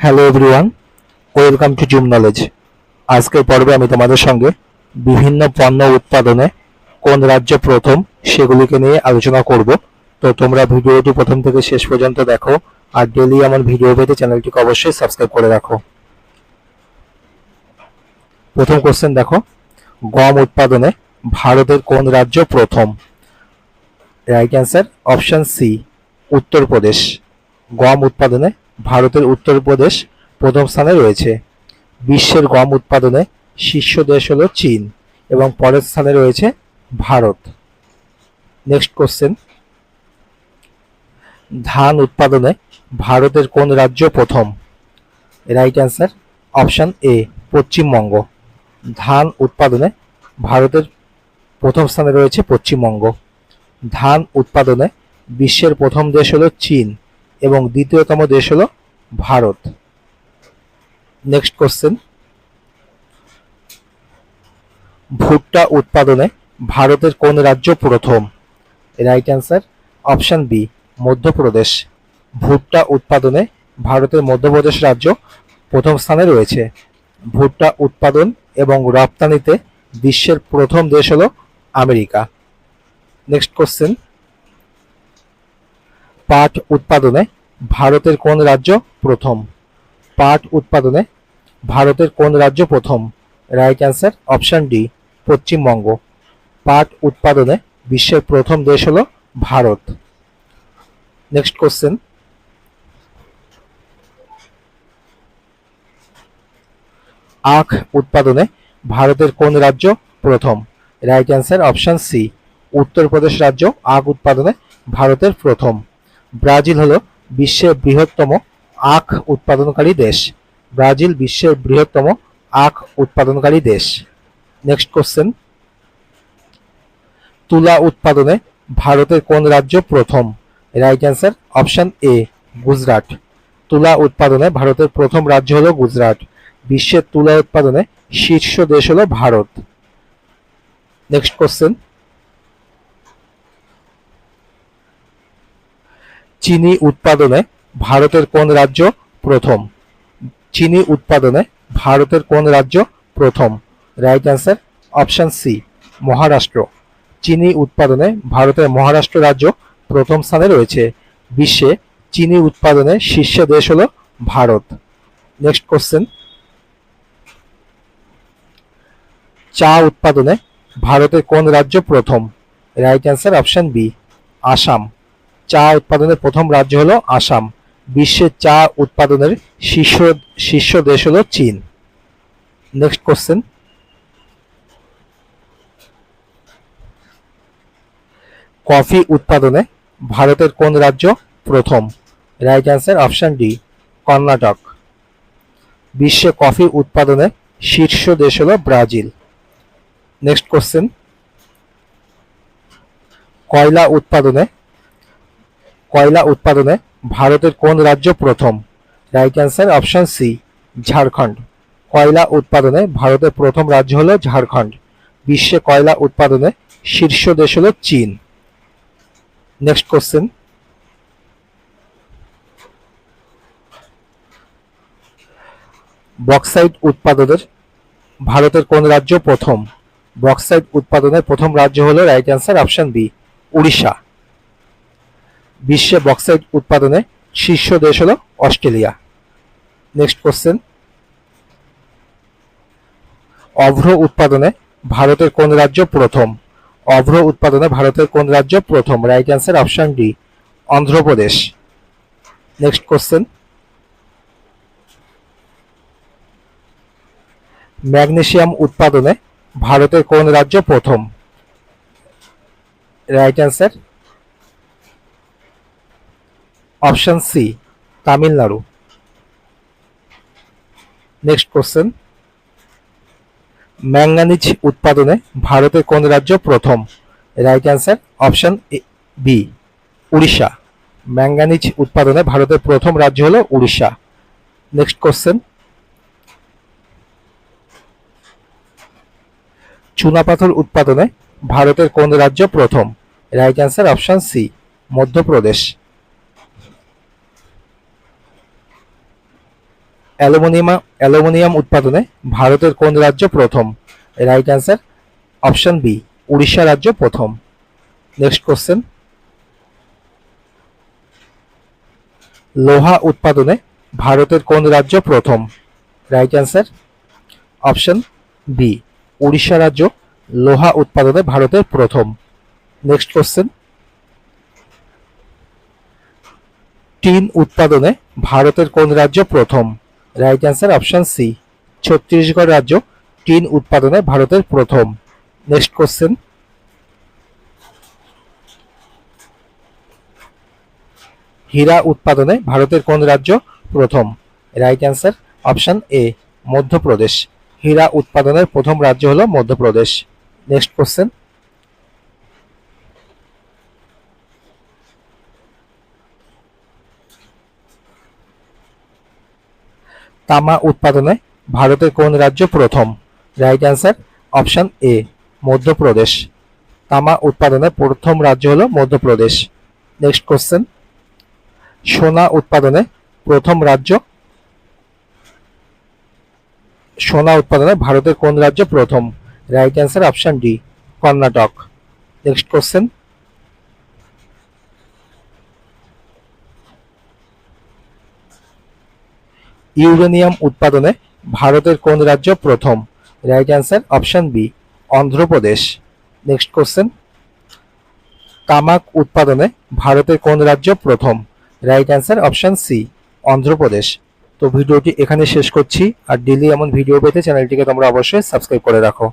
Hello everyone welcome to Zoom Knowledge আজকের পর্বে আমি তোমাদের সঙ্গে বিভিন্ন পণ্য উৎপাদনে কোন রাজ্য প্রথম সেগুলিকে নিয়ে আলোচনা করব। তো তোমরা ভিডিওটি প্রথম থেকে শেষ পর্যন্ত দেখো আর ডেলি আমার ভিডিও পেতে চ্যানেলটিকে অবশ্যই সাবস্ক্রাইব করে রাখো। প্রথম কোশ্চেন দেখো, গম উৎপাদনে ভারতের কোন রাজ্য প্রথম? Right answer option C Uttar Pradesh. গম উৎপাদনে ভারতের উত্তরপ্রদেশ প্রথম স্থানে রয়েছে। বিশ্বের গম উৎপাদনে শীর্ষ দেশ হলো চীন এবং পরের স্থানে রয়েছে ভারত। নেক্সট কোশ্চেন ধান উৎপাদনে ভারতের কোন রাজ্য প্রথম? Right answer option A Paschimbanga. ধান উৎপাদনে ভারতের প্রথম স্থানে রয়েছে পশ্চিমবঙ্গ। ধান উৎপাদনে বিশ্বের প্রথম দেশ হলো চীন। এবং দ্বিতীয়তম দেশ হলো ভারত। নেক্সট কোশ্চেন ভুট্টা উৎপাদনে ভারতের কোন রাজ্য প্রথম? Right answer option B Madhya Pradesh. ভুট্টা উৎপাদনে ভারতের মধ্যপ্রদেশ রাজ্য প্রথম স্থানে রয়েছে। ভুট্টা উৎপাদন এবং রপ্তানিতে বিশ্বের প্রথম দেশ হলো আমেরিকা। নেক্সট কোশ্চেন পাট উৎপাদনে ভারতের কোন রাজ্য প্রথম? পাট উৎপাদনে ভারতের কোন রাজ্য প্রথম? Right answer option D Paschimbanga. পাট উৎপাদনে বিশ্বের প্রথম দেশ হল ভারত। নেক্সট কোশ্চেন আখ উৎপাদনে ভারতের কোন রাজ্য প্রথম? Right answer option C Uttar Pradesh রাজ্য আখ উৎপাদনে ভারতের প্রথম। ব্রাজিল হলো বিশ্বের বৃহত্তম আখ উৎপাদনকারী দেশ। ব্রাজিল বিশ্বের বৃহত্তম আখ উৎপাদনকারী দেশ। নেক্সট কোশ্চেন তুলা উৎপাদনে ভারতের কোন রাজ্য প্রথম? Right answer option A Gujarat. তুলা উৎপাদনে ভারতের প্রথম রাজ্য হলো গুজরাট। বিশ্বের তুলা উৎপাদনে শীর্ষ দেশ হলো ভারত। নেক্সট কোশ্চেন চিনি উৎপাদনে ভারতের কোন রাজ্য প্রথম? চিনি উৎপাদনে ভারতের কোন রাজ্য প্রথম? Right answer option C Maharashtra. চিনি উৎপাদনে ভারতের মহারাষ্ট্র রাজ্য প্রথম স্থানে রয়েছে। বিশ্বে চিনি উৎপাদনে শীর্ষ দেশ হলো ভারত। নেক্সট কোশ্চেন চা উৎপাদনে ভারতের কোন রাজ্য প্রথম? Right answer option B Assam. চা উৎপাদনের প্রথম রাজ্য হলো আসাম। বিশ্বের চা উৎপাদনের শীর্ষ শীর্ষ দেশ হলো চীন। নেক্সট কোশ্চেন কফি উৎপাদনে ভারতের কোন রাজ্য প্রথম? Right answer option D Karnataka. বিশ্বে কফি উৎপাদনে শীর্ষ দেশ হলো ব্রাজিল। নেক্সট কোশ্চেন কয়লা উৎপাদনে কয়লা উৎপাদনে ভারতের কোন রাজ্য প্রথম? Right answer option C Jharkhand. কয়লা উৎপাদনে ভারতের প্রথম রাজ্য হলো ঝাড়খণ্ড। বিশ্বে কয়লা উৎপাদনে শীর্ষ দেশ হলো চীন। নেক্সট কোশ্চেন বক্সাইট উৎপাদনের ভারতের কোন রাজ্য প্রথম? বক্সাইট উৎপাদনের প্রথম রাজ্য হলো right answer option B Orissa. বিশ্বে বক্সাইট উৎপাদনে শীর্ষ দেশ হলো অস্ট্রেলিয়া। নেক্সট কোশ্চেন অভ্র উৎপাদনে ভারতের কোন রাজ্য প্রথম? অভ্র উৎপাদনে ভারতের কোন রাজ্য প্রথম? Right answer option D Andhra Pradesh. Next question magnesium উৎপাদনে ভারতের কোন রাজ্য প্রথম? Right answer option C Tamil Nadu. Next question manganese উৎপাদনে ভারতের কোন রাজ্য প্রথম? Right answer option B Orissa. Manganese উৎপাদনে ভারতের প্রথম রাজ্য হলো উড়িষ্যা। নেক্সট কোশ্চেন চুনাপাথর উৎপাদনে ভারতের কোন রাজ্য প্রথম? Right answer option C Madhya Pradesh. Aluminium aluminium উৎপাদনে ভারতের কোন রাজ্য প্রথম? Right answer option B Orissa রাজ্য প্রথম। নেক্সট কোশ্চেন লোহা উৎপাদনে ভারতের কোন রাজ্য প্রথম? Right answer option B Orissa রাজ্য লোহা উৎপাদনে ভারতের প্রথম। নেক্সট কোশ্চেন টিন উৎপাদনে ভারতের কোন রাজ্য প্রথম? Right answer option C Chhattisgarh রাজ্য টিন উৎপাদনে ভারতের প্রথম নেক্সট কোশ্চেন হীরা উৎপাদনে ভারতের কোন রাজ্য প্রথম right answer option A Madhya Pradesh হীরা উৎপাদনের প্রথম রাজ্য হলো মধ্যপ্রদেশ নেক্সট কোশ্চেন তামা উৎপাদনে ভারতের কোন রাজ্য প্রথম? Right answer option A Madhya Pradesh. তামা উৎপাদনে প্রথম রাজ্য হলো মধ্যপ্রদেশ। নেক্সট কোশ্চেন সোনা উৎপাদনে প্রথম রাজ্য? সোনা উৎপাদনে ভারতের কোন রাজ্য প্রথম? Right answer option D Karnataka. Next question uranium উৎপাদনে ভারতের কোন রাজ্য প্রথম? Right answer option B Andhra Pradesh. Next question তামাক উৎপাদনে ভারতের কোন রাজ্য প্রথম? Right answer option C Andhra Pradesh. তো ভিডিওটি এখানে শেষ করছি। আর ডেলি এমন ভিডিও পেতে চ্যানেলটিকে তোমরা অবশ্যই সাবস্ক্রাইব করে রাখো।